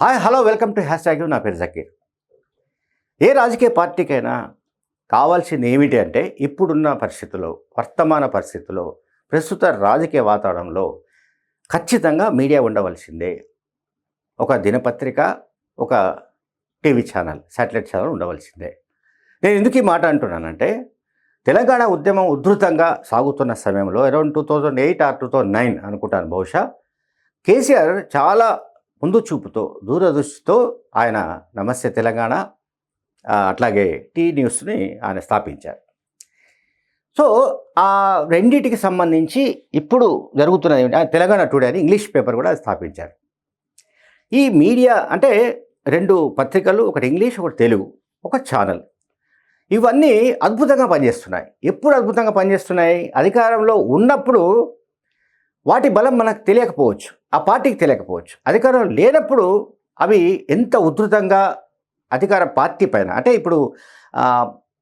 Hi hello welcome to hashtag నా పేరు జకీర్ ఏ రాజకీయ పార్టీకైనా కావాల్సింది ఏమిటి అంటే ఇప్పుడున్న పరిస్థితుల్లో వర్తమాన పరిస్థితుల్లో ప్రస్తుత రాజకీయ వాతావరణంలో ఖచ్చితంగా మీడియా ఉండవలసిందే. ఒక దినపత్రిక ఒక టీవీ ఛానల్ శాటిలైట్ ఛానల్ ఉండవలసిందే. నేను ఎందుకు ఈ మాట అంటున్నానంటే తెలంగాణ ఉద్యమం ఉధృతంగా సాగుతున్న సమయంలో around two thousand eight or two thousand nine అనుకుంటాను బహుశా కేసీఆర్ చాలా ముందు చూపుతో దూరదృష్టితో ఆయన నమస్తే తెలంగాణ అట్లాగే టీ న్యూస్ని ఆయన స్థాపించారు. సో ఆ రెండింటికి సంబంధించి ఇప్పుడు జరుగుతున్నది తెలంగాణ టుడే అని ఇంగ్లీష్ పేపర్ కూడా స్థాపించారు. ఈ మీడియా అంటే రెండు పత్రికలు ఒకటి ఇంగ్లీష్ ఒకటి తెలుగు ఒక ఛానల్. ఇవన్నీ అద్భుతంగా పనిచేస్తున్నాయి. ఎప్పుడు అద్భుతంగా పనిచేస్తున్నాయి? అధికారంలో ఉన్నప్పుడు వాటి బలం మనకు తెలియకపోవచ్చు ఆ పార్టీకి తెలియకపోవచ్చు. అధికారం లేనప్పుడు అవి ఎంత ఉధృతంగా అధికార పార్టీ పైన అంటే ఇప్పుడు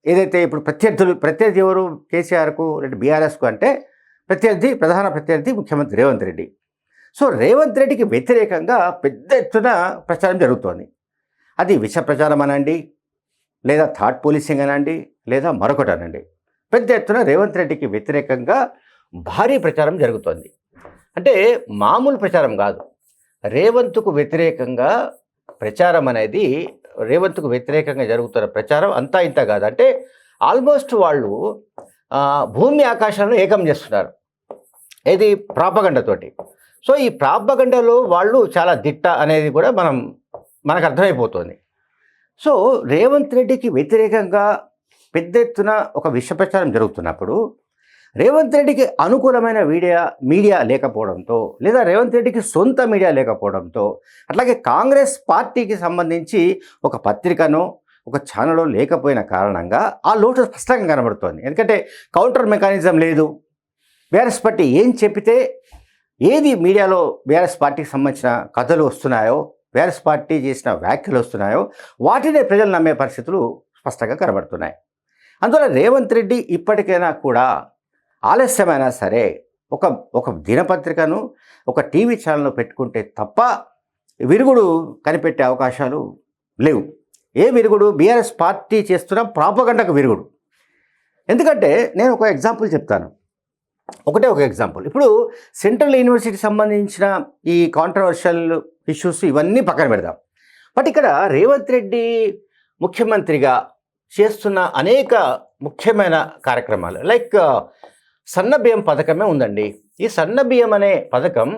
ఏదైతే ఇప్పుడు ప్రత్యర్థులు ప్రత్యర్థి ఎవరు కేసీఆర్కు లేదా బీఆర్ఎస్కు అంటే ప్రత్యర్థి ప్రధాన ప్రత్యర్థి ముఖ్యమంత్రి రేవంత్ రెడ్డి. సో రేవంత్ రెడ్డికి వ్యతిరేకంగా పెద్ద ఎత్తున ప్రచారం జరుగుతోంది. అది విష ప్రచారం అనండి లేదా థాట్ పోలీసింగ్ అనండి లేదా మరొకటి అనండి. పెద్ద ఎత్తున రేవంత్ రెడ్డికి వ్యతిరేకంగా భారీ ప్రచారం జరుగుతోంది. అంటే మామూలు ప్రచారం కాదు. రేవంత్కు వ్యతిరేకంగా ప్రచారం అనేది రేవంత్కు వ్యతిరేకంగా జరుగుతున్న ప్రచారం అంతా ఇంత కాదు. అంటే ఆల్మోస్ట్ వాళ్ళు భూమి ఆకాశాలను ఏకం చేస్తున్నారు. ఇది ప్రాపగండతోటి సో ఈ ప్రాపగండలో వాళ్ళు చాలా దిట్ట అనేది కూడా మనం మనకు అర్థమైపోతుంది. సో రేవంత్ రెడ్డికి వ్యతిరేకంగా పెద్ద ఎత్తున ఒక విష ప్రచారం జరుగుతున్నప్పుడు రేవంత్ రెడ్డికి అనుకూలమైన మీడియా మీడియా లేకపోవడంతో లేదా రేవంత్ రెడ్డికి సొంత మీడియా లేకపోవడంతో అట్లాగే కాంగ్రెస్ పార్టీకి సంబంధించి ఒక పత్రికను ఒక ఛానల్ లేకపోయిన కారణంగా ఆ లోటు స్పష్టంగా కనబడుతోంది. ఎందుకంటే కౌంటర్ మెకానిజం లేదు. బీఆర్ఎస్ పార్టీ ఏం చెప్పితే ఏది మీడియాలో బీఆర్ఎస్ పార్టీకి సంబంధించిన కథలు వస్తున్నాయో బీఆర్ఎస్ పార్టీ చేసిన వ్యాఖ్యలు వస్తున్నాయో వాటినే ప్రజలు నమ్మే పరిస్థితులు స్పష్టంగా కనబడుతున్నాయి. అందువల్ల రేవంత్ రెడ్డి ఇప్పటికైనా కూడా ఆలస్యమైనా సరే ఒక ఒక దినపత్రికను ఒక టీవీ ఛానల్ పెట్టుకుంటే తప్ప విరుగుడు కనిపెట్టే అవకాశాలు లేవు. ఏ విరుగుడు? బీఆర్ఎస్ పార్టీ చేస్తున్న ప్రాపగండకు విరుగుడు. ఎందుకంటే నేను ఒక ఎగ్జాంపుల్ చెప్తాను. ఒకటే ఒక ఎగ్జాంపుల్. ఇప్పుడు సెంట్రల్ యూనివర్సిటీకి సంబంధించిన ఈ కాంట్రవర్షియల్ ఇష్యూస్ ఇవన్నీ పక్కన పెడదాం. బట్ ఇక్కడ రేవంత్ రెడ్డి ముఖ్యమంత్రిగా చేస్తున్న అనేక ముఖ్యమైన కార్యక్రమాలు లైక్ సన్న బియ్యం పథకమే ఉందండి. ఈ సన్న బియ్యం అనే పథకం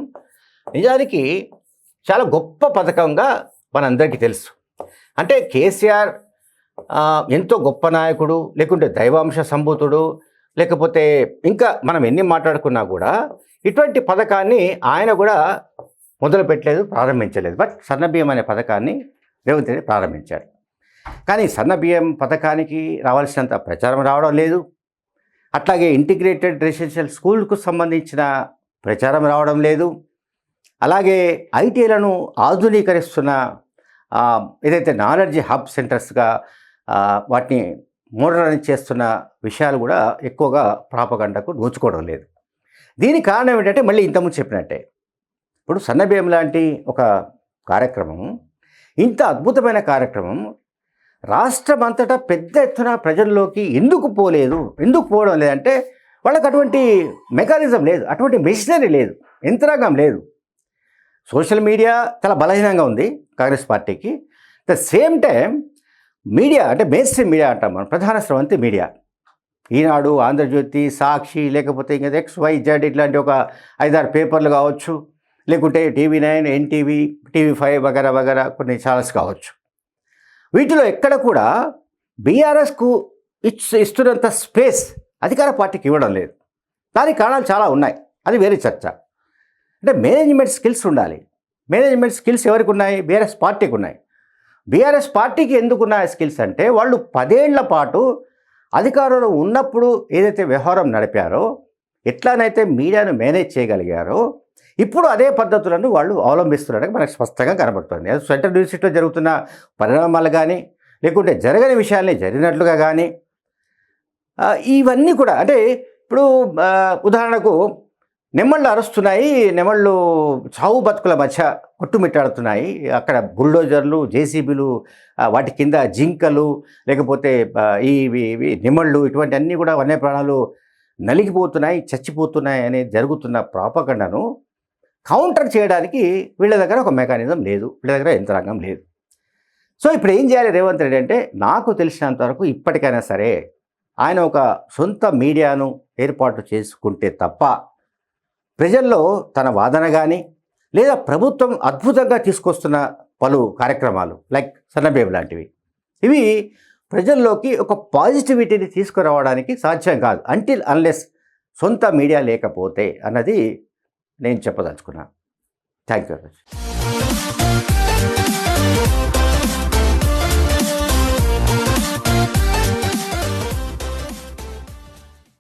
నిజానికి చాలా గొప్ప పథకంగా మనందరికీ తెలుసు. అంటే కేసీఆర్ ఎంతో గొప్ప నాయకుడు లేకుంటే దైవాంశ సంభూతుడు లేకపోతే ఇంకా మనం ఎన్ని మాట్లాడుకున్నా కూడా ఇటువంటి పథకాన్ని ఆయన కూడా మొదలుపెట్టలేదు ప్రారంభించలేదు. బట్ సన్నబియ్యం అనే పథకాన్ని రేవంత్ రెడ్డి ప్రారంభించారు. కానీ సన్నబియ్యం పథకానికి రావాల్సినంత ప్రచారం రావడం లేదు. అట్లాగే ఇంటిగ్రేటెడ్ రెసిడెన్షియల్ స్కూల్కు సంబంధించిన ప్రచారం రావడం లేదు. అలాగే ఐటీలను ఆధునీకరిస్తున్న ఏదైతే నాలెడ్జ్ హబ్ సెంటర్స్గా వాటిని మోడరైజ్ చేస్తున్న విషయాలు కూడా ఎక్కువగా ప్రాపగండకు నోచుకోవడం లేదు. దీనికి కారణం ఏంటంటే మళ్ళీ ఇంతకుముందు చెప్పినట్టే. ఇప్పుడు సన్నబియ్యం లాంటి ఒక కార్యక్రమం ఇంత అద్భుతమైన కార్యక్రమం రాష్ట్రం అంతటా పెద్ద ఎత్తున ప్రజల్లోకి ఎందుకు పోలేదు ఎందుకు పోవడం లేదంటే వాళ్ళకి అటువంటి మెకానిజం లేదు అటువంటి మెషినరీ లేదు యంత్రాంగం లేదు. సోషల్ మీడియా చాలా బలహీనంగా ఉంది కాంగ్రెస్ పార్టీకి. ద సేమ్ టైం మీడియా అంటే మెయిన్ స్ట్రీమ్ మీడియా అంటాం మనం ప్రధాన స్రవంతి మీడియా. ఈనాడు ఆంధ్రజ్యోతి సాక్షి లేకపోతే ఇంకా ఎక్స్ వై జెడ్ ఇట్లాంటి ఒక ఐదారు పేపర్లు కావచ్చు లేకుంటే TV nine NTV TV five వగరా వగరా కొన్ని ఛానల్స్ కావచ్చు. వీటిలో ఎక్కడ కూడా బీఆర్ఎస్కు ఇచ్ ఇస్తున్నంత స్పేస్ అధికార పార్టీకి ఇవ్వడం లేదు. దానికి కారణాలు చాలా ఉన్నాయి. అది వేరే చర్చ. అంటే మేనేజ్మెంట్ స్కిల్స్ ఉండాలి. మేనేజ్మెంట్ స్కిల్స్ ఎవరికి ఉన్నాయి బీఆర్ఎస్ పార్టీకి ఉన్నాయి. బీఆర్ఎస్ పార్టీకి ఎందుకున్న స్కిల్స్ అంటే వాళ్ళు పదేళ్ళ పాటు అధికారంలో ఉన్నప్పుడు ఏదైతే వ్యవహారం నడిపారో ఎట్లానైతే మీడియాను మేనేజ్ చేయగలిగారో ఇప్పుడు అదే పద్ధతులను వాళ్ళు అవలంబిస్తున్నారని మనకు స్పష్టంగా కనబడుతుంది. అది సెంట్రల్ యూనివర్సిటీలో జరుగుతున్న పరిణామాలు కానీ లేకుంటే జరగని విషయాల్ని జరిగినట్లుగా కానీ ఇవన్నీ కూడా అంటే ఇప్పుడు ఉదాహరణకు నెమళ్ళు అరుస్తున్నాయి నెమళ్ళు చావు బతుకుల మధ్య కొట్టుమిట్టాడుతున్నాయి. అక్కడ బుల్డోజర్లు జేసీబీలు వాటి కింద జింకలు లేకపోతే ఈ ఇవి- ఇవి నెమళ్ళు ఇటువంటి అన్నీ కూడా వన్యప్రాణాలు నలిగిపోతున్నాయి చచ్చిపోతున్నాయి అనే జరుగుతున్న ప్రాపకండను కౌంటర్ చేయడానికి వీళ్ళ దగ్గర ఒక మెకానిజం లేదు వీళ్ళ దగ్గర యంత్రాంగం లేదు. సో ఇప్పుడు ఏం చేయాలి రేవంత్ రెడ్డి అంటే నాకు తెలిసినంత వరకు ఇప్పటికైనా సరే ఆయన ఒక సొంత మీడియాను ఏర్పాటు చేసుకుంటే తప్ప ప్రజల్లో తన వాదన కానీ లేదా ప్రభుత్వం అద్భుతంగా తీసుకొస్తున్న పలు కార్యక్రమాలు లైక్ సన్నబేబు లాంటివి ఇవి ప్రజల్లోకి ఒక పాజిటివిటీని తీసుకురావడానికి సాధ్యం కాదు. అంటిల్ అన్లెస్ సొంత మీడియా లేకపోతే అన్నది నేను చెప్పదలుచుకున్నాను థ్యాంక్ యూ వెరీ మచ్.